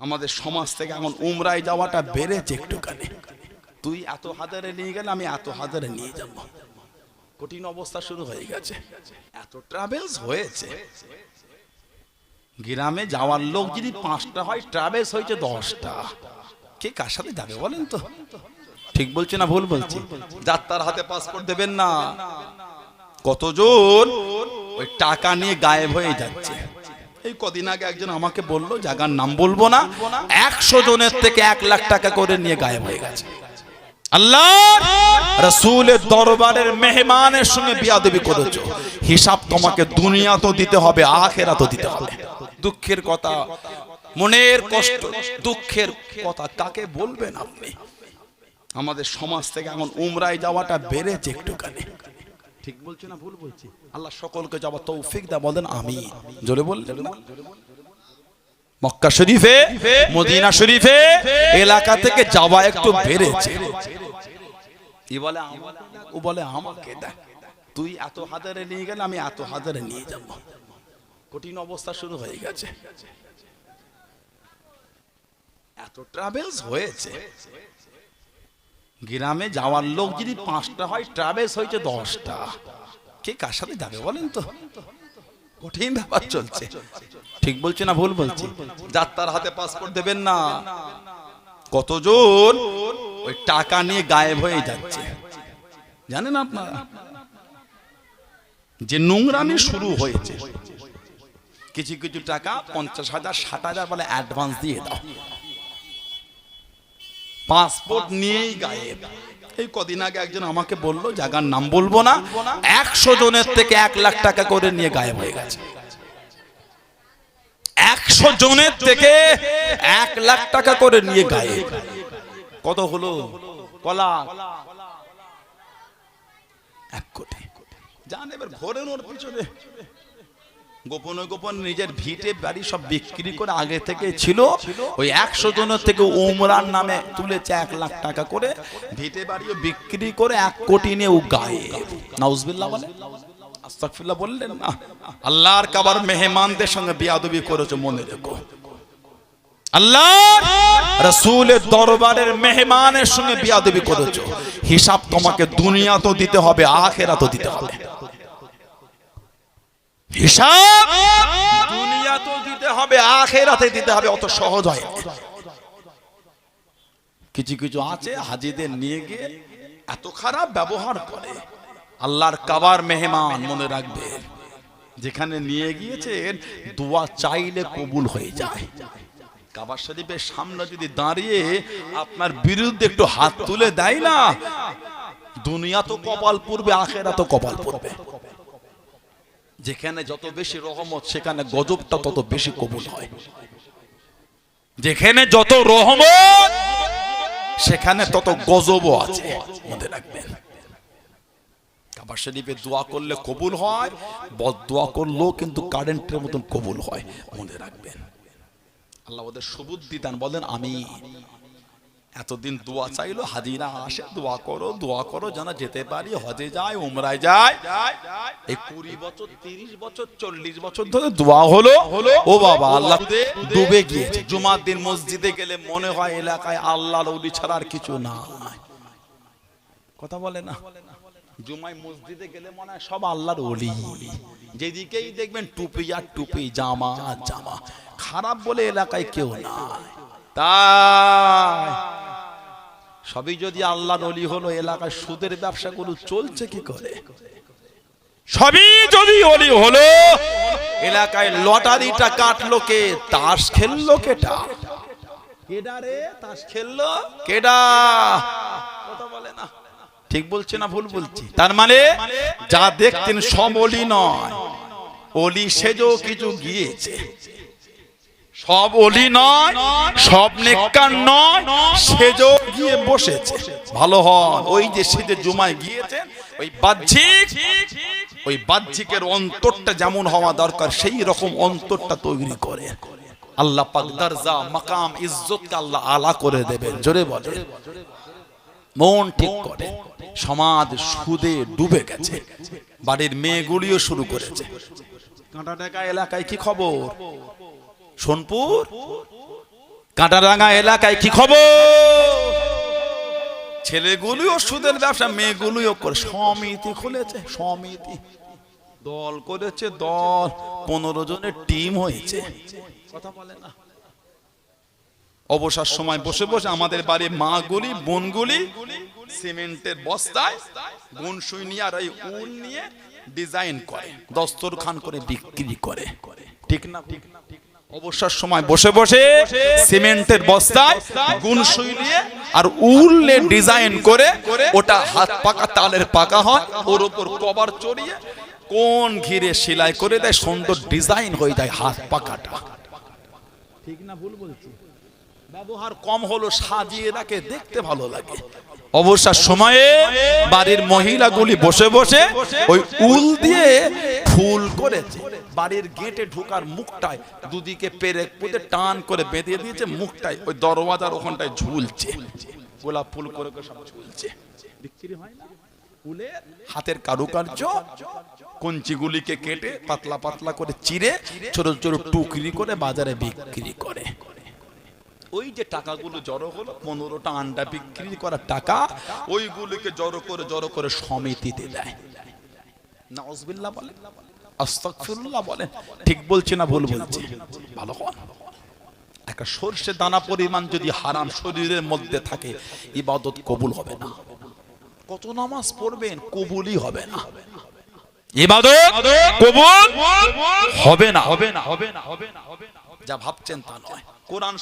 আমাদের সমাজ থেকে এখন উমরায় যাওয়াটা বেড়েছে একটুখানি। তুই এত হাজারে নিয়ে গেলে আমি এত হাজারে নিয়ে যাব। কঠিন অবস্থা শুরু হয়ে গেছে। এত ট্রাভেলস হয়েছে। গ্রামে যাওয়ার লোক যদি পাঁচটা হয় ট্রাভেলস হয়েছে দশটা। কে কার সাথে যাবে বলেন তো? ঠিক বলছি না ভুল বলছি? যাত্রার হাতে পাসপোর্ট দেবেন না। কতজন? ওই টাকা নিয়ে গায়েব হয়ে যাচ্ছে। এই কদিন আগে একজন আমাকে বলল জায়গার নাম বলব না, একশো জনের থেকে এক লাখ টাকা করে নিয়ে গায়েব হয়ে গেছে। আল্লাহ, রসুলের দরবারের মেহমানের সঙ্গে বিয়াদবি করেছ। হিসাব তোমাকে দুনিয়া তো দিতে হবে আখেরা তো দিতে হবে। দুঃখের কথা, মনের কষ্ট, দুঃখের কথা, কাকে বলবেন আপনি? আমাদের সমাজ থেকে এখন উমরায় যাওয়াটা বেড়েছে একটুখানি। ঠিক বলছি না ভুল বলছি? আল্লাহ সকলকে যাওয়া তৌফিক দা বলেন আমি জোরে বললেন মক্কা শরীফে, মদিনা শরীফে, এলাকা থেকে যাওয়া একটু বেড়েছে। ই বলে, ও বলে, আমাকে দেখ, তুই এত হাজারে নিয়ে গেলে আমি এত হাজারে নিয়ে যাব। কঠিন অবস্থা শুরু হয়ে গেছে। এত ট্রাভেলস হয়েছে। গ্রামে যাওয়ার লোক যদি পাঁচটা হয়, ট্রাভেলস হয়েছে দশটা। কে কার সাথে যাবে বলেন তো? কঠিন ব্যাপার চলছে। ঠিক বলছি না ভুল বলছি? যাত্রার হাতে পাসপোর্ট দেবেন না। কতজন ওই টাকা নিয়ে গায়েব হয়ে যাচ্ছে? জানেন আপনারা? যে নোংরামি শুরু হয়েছে, কিছু কিছু টাকা পঞ্চাশ হাজার, ষাট হাজার বলে অ্যাডভান্স দিয়ে দাও। পাসপোর্ট নিয়েই গায়েব। এই কদিন আগে একজন আমাকে বলল জায়গার নাম বলব না, একশো জনের থেকে এক লাখ টাকা করে নিয়ে গায়েব হয়ে গেছে। একশো জনের থেকে এক লাখ টাকা করে নিয়ে গায়েব। কত হলো? কলা এক কোটি। জান, এবার ওর পিছনে। গোপনে গোপন নিজের ভিটে বাড়ি সব বিক্রি করে আগে থেকে ছিল ওই একশো জনের থেকে উমরান নামে তুলেছে এক লাখ টাকা করে। ভিটে বাড়িও বিক্রি করে এক কোটি নিয়ে ও গায়ে। নাউজবিল্লাহ বলে। আস্তাগফিরুল্লাহ বললেন না আল্লাহর কাবার মেহমানদের সঙ্গে বিয়াদবি করেছ মনে রেখো। আল্লাহ রসুলের দরবারের মেহমানের সঙ্গে বিয়াদবি করেছ। হিসাব তোমাকে দুনিয়া তো দিতে হবে আখেরা তো দিতে হবে। হিসাব দুনিয়া তো দিতে হবে, আখেরাতে দিতে হবে, অত সহজ হয় কিছু কিছু আছে, হাজিদের নিয়ে গিয়ে এত খারাপ ব্যবহার করে। আল্লাহর কাবার মেহমান মনে রাখবে, যেখানে নিয়ে গিয়েছেন, দোয়া চাইলে কবুল হয়ে যায়। কাবার শরীফের সামনে যদি দাঁড়িয়ে আপনার বিরুদ্ধে একটু হাত তুলে দেয় না, দুনিয়া তো কপাল পূর্বে আখেরা তো কপাল পূর্বে যেখানে যত বেশি রহমত, সেখানে গজবটা তত বেশি কবুল হয়। যেখানে যত রহমত, সেখানে তত গজবও আছে। মনে রাখবেন। কাবার শরীফে দোয়া করলে কবুল হয়, বদ দোয়া করলেও কিন্তু কারেন্টের মতন কবুল হয়। মনে রাখবেন। আল্লাহ ওদের সুবুদ্ধি দান, বলেন আমি এতদিন দোয়া চাইলো হাজিরা আসে দোয়া করো দোয়া করো যেন যেতে পারি হজে যায় উমরায় যায়। এই কুড়ি বছর তিরিশ বছর চল্লিশ বছর ধরে দোয়া হলো। হলো। ও বাবা আল্লাহ ডুবে গিয়েছে। জুমার দিন মসজিদে গেলে মনে হয় এলাকায় আল্লাহ ওলি ছাড়া আর কিছু না কথা বলে না? জুমায় মসজিদে গেলে মনে হয় সব আল্লাহর ওলি। যেদিকেই দেখবেন টুপি আর টুপি জামা আর জামা। খারাপ বলে এলাকায় কেউ না তাই সবই যদি আল্লাহর অলি হলো এলাকায় সুদের ব্যবসাগুলো চলছে কি করে? সবই যদি অলি হলো এলাকায় লটারিটা কাটলো কে? তাস খেললো কেটা? কেডা তাস খেললো? কেডা? কথা বলে না। ঠিক বলছে না ভুল বলছি? তার মানে যা দেখতেন সব অলি নয়। অলি সেজো কিছু গিয়েছে। সব অলি নয় সব নেককার নয় সেজো গিয়ে বসেছে। ভালো হন। ওই যে সেজে জুমায় গিয়েছেন ওই বাহ্যিক, ওই বাহ্যিকের অন্তরটা যেমন হওয়া দরকার, সেই রকম অন্তরটা তৈরি করে। আল্লাহ পাক দরজা, মাকাম, ইজ্জতকে আল্লাহ আলা করে দেবেন। জোরে বলে মন ঠিক করে। সমাজ সুদে ডুবে গেছে। বাড়ির মেয়েগুলিও শুরু করেছে। কাঁটা এলাকায় কি খবর? সোনপুর? কাঁটারাঙ্গা এলাকায় কি খবর? ছেলেগুলিও সুদের ব্যবসা মেয়েগুলিও করে। সমিতি খুলেছে, সমিতি। দল করেছে, দল। পনেরো জনের টিম হয়েছে। কথা বলে না। অবসর সময় বসে বসে আমাদের বাড়ির মাগুলি, বোনগুলি সিমেন্টের বস্তায় গুন সুই নিয়ে আর উল নিয়ে ডিজাইন করে, দস্তরখান করে, বিক্রি করে। ঠিক না? ঠিক না অবসর সময় বসে বসে সিমেন্টের বস্তায় গুন সুই নিয়ে আর উল্লে ডিজাইন করে ওটা হাত পাকা তালের পাকা হয় ওর উপর কবার চড়িয়ে কোন ঘিরে সেলাই করে দেয় সুন্দর ডিজাইন হয়ে যায় হাত পাকাটা। ঠিক না ভুল বলছি। ব্যবহার কম হলো সাজিয়ে রাখে দেখতে ভালো লাগে। অবসর সময়ে বাড়ির মহিলাগুলি বসে বসে ওই উল দিয়ে ফুল করেছে। বাড়ির গেটে ঢোকার মুখটায় দুদিকে পেরেক পুঁতে টান করে বেঁধে দিয়েছে, মুখটায় ওই দরওয়াজার ওখানটায় ঝুলছে। গোলাপ ফুল করে সব ঝুলছে। বিক্রি হয় না? হাতের কারুকার্য? কঞ্চিগুলিকে কেটে পাতলা পাতলা করে চিরে ছোট ছোট টুকরি করে বাজারে বিক্রি করে। ওই যে টাকাগুলো জড়ো হলো, পনেরোটা আন্ডা বিক্রি করার টাকা, ওইগুলোকে জড়ো করে জড়ো করে সমিতিতে দেয়। বলেন ঠিক বলছি না ভুল বলছি? ভালো একটা সর্ষে দানা পরিমাণ যদি হারাম শরীরের মধ্যে থাকে, ইবাদত কবুল হবে না। কত নামাজ পড়বেন, কবুলই হবে না। ইবাদত কবুল হবে না। হবে না হবে না হবে না হবে না যা ভাবছেন তা নয়। কোরআন